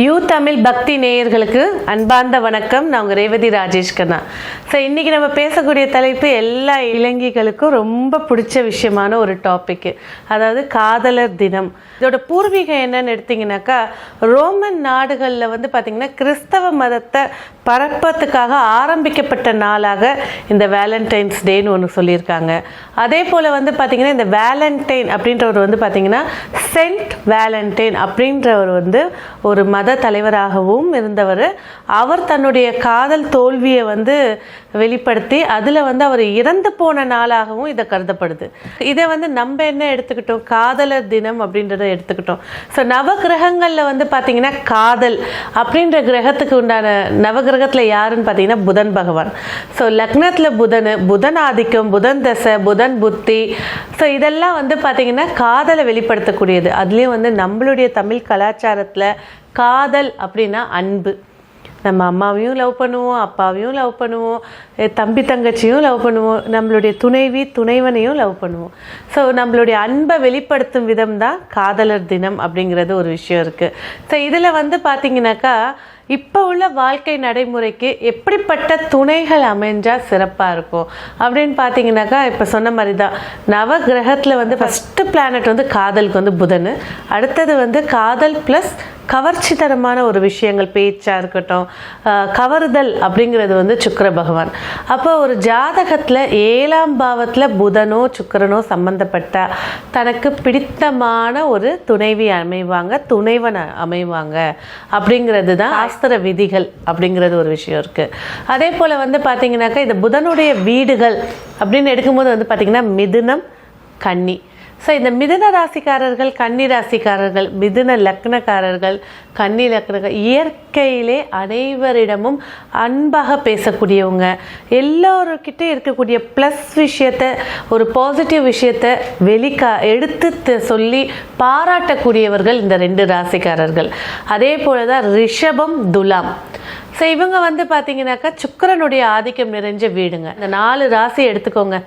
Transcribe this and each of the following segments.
You Tamil பக்தி நேயர்களுக்கு அன்பார்ந்த வணக்கம். நான் உங்கள் ரேவதி ராஜேஷ் கண்ணா ஸோ இன்றைக்கி நம்ம பேசக்கூடிய தலைப்பு எல்லா இளைஞர்களுக்கும் ரொம்ப பிடிச்ச விஷயமான ஒரு டாபிக் அதாவது காதலர் தினம். இதோட பூர்வீகம் என்னன்னு எடுத்தீங்கன்னாக்கா ரோமன் நாடுகளில் வந்து பார்த்திங்கன்னா கிறிஸ்தவ மதத்தை பரப்பத்துக்காக ஆரம்பிக்கப்பட்ட நாளாக இந்த வேலண்டைன்ஸ் டேன்னு ஒன்று சொல்லியிருக்காங்க. அதே போல் வந்து பார்த்திங்கன்னா இந்த வேலண்டைன் அப்படின்றவர் வந்து பார்த்திங்கன்னா சென்ட் வேலண்டைன் அப்படின்றவர் வந்து ஒரு மத தலைவராகவும் இருந்தவர். அவர் தன்னுடைய காதல் தோல்வியை வந்து வெளிப்படுத்தி அதில் வந்து அவர் இறந்து போன நாளாகவும் இதை கருதப்படுது. இதை வந்து நம்ம என்ன எடுத்துக்கிட்டோம்? காதலர் தினம் அப்படின்றத எடுத்துக்கிட்டோம். ஸோ நவகிரகங்களில் வந்து பார்த்திங்கன்னா காதல் அப்படின்ற கிரகத்துக்கு உண்டான நவகிரகத்தில் யாருன்னு பார்த்தீங்கன்னா புதன் பகவான். ஸோ லக்னத்தில் புதன் புதன் ஆதிக்கம் புதன் தசை புதன் புத்தி. ஸோ இதெல்லாம் வந்து பார்த்திங்கன்னா காதலை வெளிப்படுத்தக்கூடியது. அதுலேயும் வந்து நம்மளுடைய தமிழ் கலாச்சாரத்தில் காதல் அப்படின்னா அன்பு. நம்ம அம்மாவையும் லவ் பண்ணுவோம் அப்பாவையும் லவ் பண்ணுவோம் தம்பி தங்கச்சியும் லவ் பண்ணுவோம் நம்மளுடைய துணைவி துணைவனையும் லவ் பண்ணுவோம். ஸோ நம்மளுடைய அன்பை வெளிப்படுத்தும் விதம் தான் காதலர் தினம் அப்படிங்கிறது ஒரு விஷயம் இருக்குது ஸோ இதில் வந்து பார்த்தீங்கன்னாக்கா இப்போ உள்ள வாழ்க்கை நடைமுறைக்கு எப்படிப்பட்ட துணைகள் அமைஞ்சால் சிறப்பாக இருக்கும்? அப்படின்னு பார்த்தீங்கன்னாக்கா இப்போ சொன்ன மாதிரி தான் நவ கிரகத்தில் வந்து ஃபஸ்ட்டு பிளானட் வந்து காதலுக்கு வந்து புதன் அடுத்தது வந்து காதல் ப்ளஸ் கவர்ச்சித்தனமான ஒரு விஷயங்கள் பேச்சாக இருக்கட்டும் கவருதல் அப்படிங்கிறது வந்து சுக்கிர பகவான். அப்போ ஒரு ஜாதகத்தில் ஏழாம் பாவத்தில் புதனோ சுக்கிரனோ சம்பந்தப்பட்ட தனக்கு பிடித்தமான ஒரு துணைவி அமைவாங்க துணைவன் அமைவாங்க அப்படிங்கிறது தான் சாஸ்திர விதிகள் அப்படிங்கிறது ஒரு விஷயம் இருக்குது அதே போல் வந்து பார்த்தீங்கன்னாக்கா இந்த புதனுடைய வீடுகள் அப்படின்னு எடுக்கும்போது வந்து பார்த்திங்கன்னா மிதுனம் கன்னி. ஸோ இந்த மிதுன ராசிக்காரர்கள் கன்னி ராசிக்காரர்கள் மிதுன லக்னக்காரர்கள் கன்னி லக்னக்கார இயற்கையிலே அனைவரிடமும் அன்பாக பேசக்கூடியவங்க. எல்லோருக்கிட்டே இருக்கக்கூடிய ப்ளஸ் விஷயத்த ஒரு பாசிட்டிவ் விஷயத்த வெளிக்கா எடுத்து சொல்லி பாராட்டக்கூடியவர்கள் இந்த ரெண்டு ராசிக்காரர்கள். அதே போல தான் ரிஷபம் துலாம். ஸோ இவங்க வந்து பார்த்தீங்கன்னாக்கா சுக்கிரனுடைய ஆதிக்கம் நிறைஞ்ச வீடுங்க. இந்த நாலு ராசி எடுத்துக்கோங்க.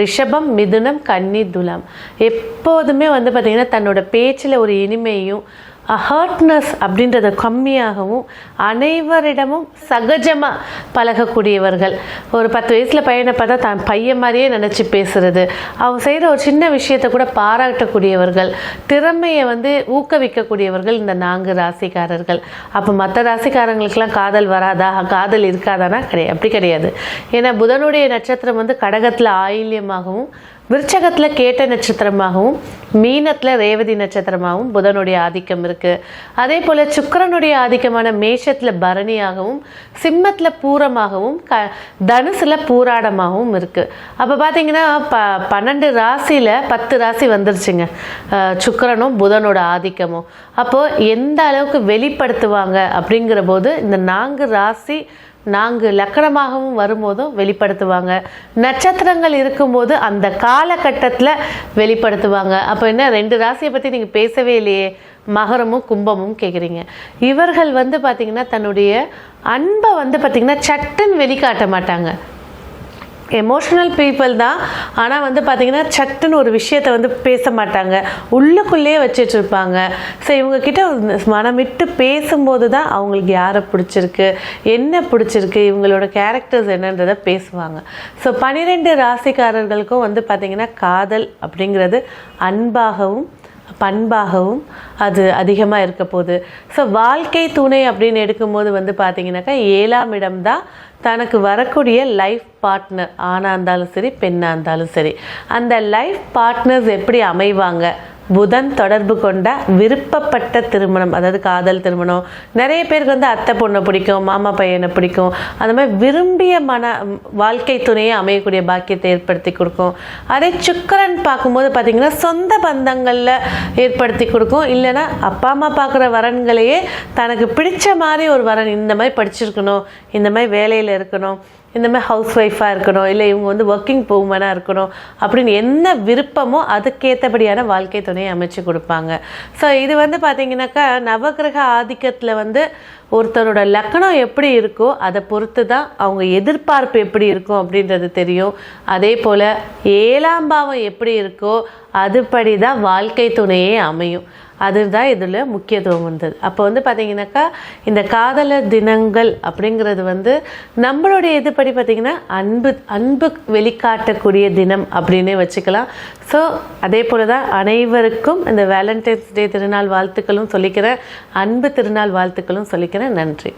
ரிஷபம் மிதுனம் கன்னி துலாம். எப்போதுமே வந்து பார்த்தீங்கன்னா தன்னோட பேச்சில் ஒரு இனிமையும் ஹர்ட்னஸ் அப்படின்றத கம்மியாகவும் அனைவரிடமும் சகஜமாக பழகக்கூடியவர்கள். ஒரு பத்து வயசில் பையனை பார்த்தா தான் பையன் மாதிரியே நினச்சி பேசுகிறது அவங்க செய்கிற ஒரு சின்ன விஷயத்தை கூட பாராட்டக்கூடியவர்கள் திறமையை வந்து ஊக்குவிக்கக்கூடியவர்கள் இந்த நான்கு ராசிக்காரர்கள். அப்போ மற்ற ராசிக்காரங்களுக்கெல்லாம் காதல் வராதா? காதல் இருக்காதானா? கிடையாது அப்படி கிடையாது. ஏன்னா புதனுடைய நட்சத்திரம் வந்து கடகத்தில் ஆயில்யமாகவும் விருச்சகத்தில் கேட்ட நட்சத்திரமாகவும் மீனத்தில் ரேவதி நட்சத்திரமாகவும் புதனுடைய ஆதிக்கம் இருக்குது இருக்கு. அதே போல் சுக்கரனுடைய ஆதிக்கமான மேஷத்தில் பரணியாகவும் சிம்மத்தில் பூரமாகவும் க தனுசுல பூராடமாகவும் இருக்குது அப்போ பாத்தீங்கன்னா ப பன்னெண்டு ராசியில் பத்து ராசி வந்துருச்சுங்க. சுக்கரனும் புதனோட ஆதிக்கமும். அப்போது எந்த அளவுக்கு வெளிப்படுத்துவாங்க அப்படிங்கிற போது இந்த நான்கு ராசி நான்கு லக்கணமாகவும் வரும்போதும் வெளிப்படுத்துவாங்க. நட்சத்திரங்கள் இருக்கும்போது அந்த காலகட்டத்தில் வெளிப்படுத்துவாங்க. அப்போ என்ன ரெண்டு ராசியை பற்றி நீங்கள் பேசவே இல்லையே. மகரமும் கும்பமும் கேட்குறீங்க இவர்கள் வந்து பார்த்திங்கன்னா தன்னுடைய அன்பை வந்து பார்த்திங்கன்னா சட்டுன்னு வெளிக்காட்ட மாட்டாங்க. எமோஷனல் பீப்புள் தான். ஆனால் வந்து பார்த்திங்கன்னா சட்டுன்னு ஒரு விஷயத்தை வந்து பேச மாட்டாங்க. உள்ளுக்குள்ளேயே வச்சுட்டு இருப்பாங்க. ஸோ இவங்கக்கிட்ட மனம் விட்டு பேசும்போது தான் அவங்களுக்கு யாரை பிடிச்சிருக்கு என்ன பிடிச்சிருக்கு இவங்களோட கேரக்டர்ஸ் என்னன்றதை பேசுவாங்க. ஸோ பன்னிரெண்டு ராசிக்காரர்களுக்கும் வந்து பார்த்திங்கன்னா காதல் அப்படிங்கிறது அன்பாகவும் பண்பாகவும் அது அதிகமாக இருக்க போகுது. ஸோ வாழ்க்கை துணை அப்படின்னு எடுக்கும்போது வந்து பார்த்தீங்கன்னாக்கா ஏழாம் இடம் தான் தனக்கு வரக்கூடிய லைஃப் பார்ட்னர் ஆணாக இருந்தாலும் சரி பெண்ணாக இருந்தாலும் சரி. அந்த லைஃப் பார்ட்னர்ஸ் எப்படி அமைவாங்க? புதன் தொடர்பு கொண்ட விருப்பப்பட்ட திருமணம் அதாவது காதல் திருமணம். நிறைய பேருக்கு வந்து அத்தை பொண்ணை பிடிக்கும் மாமா பையனை பிடிக்கும். அந்த மாதிரி விரும்பிய மன வாழ்க்கை துணையை அமையக்கூடிய பாக்கியத்தை ஏற்படுத்தி கொடுக்கும். அதே சுக்கரன் பார்க்கும்போது பார்த்திங்கன்னா சொந்த பந்தங்களில் ஏற்படுத்தி கொடுக்கும். இல்லைன்னா அப்பா அம்மா பார்க்குற வரன்களையே தனக்கு பிடிச்ச மாதிரி ஒரு வரன் இந்த மாதிரி படிச்சிருக்கணும் இந்த மாதிரி வேலையில் இருக்கணும். இந்த மாதிரி ஹவுஸ் ஒய்ஃபாக இருக்கணும் இல்லை இவங்க வந்து ஒர்க்கிங் உமனாக இருக்கணும் அப்படின்னு என்ன விருப்பமோ அதுக்கேற்றபடியான வாழ்க்கை துணையை அமைச்சு கொடுப்பாங்க. ஸோ இது வந்து பார்த்தீங்கன்னாக்கா நவகிரக ஆதிக்கத்தில் வந்து ஒருத்தரோட லக்கணம் எப்படி இருக்கோ அதை பொறுத்து தான் அவங்க எதிர்பார்ப்பு எப்படி இருக்கும் அப்படின்றது தெரியும். அதே போல் ஏழாம் பாவம் எப்படி இருக்கோ அதுபடி தான் வாழ்க்கை துணையே அமையும். அதுதான் இதில் முக்கியத்துவம் வந்தது. அப்போ வந்து பார்த்தீங்கன்னாக்கா இந்த காதலர் தினங்கள் அப்படிங்கிறது வந்து நம்மளுடைய இதுபடி பார்த்தீங்கன்னா அன்பு அன்பு வெளிக்காட்டக்கூடிய தினம் அப்படின்னே வச்சுக்கலாம். ஸோ அதே போல தான் அனைவருக்கும் இந்த வேலண்டைன்ஸ் டே திருநாள் வாழ்த்துக்களும் சொல்லிக்கிறேன். அன்பு திருநாள் வாழ்த்துக்களும் சொல்லிக்கிறேன். நன்றி.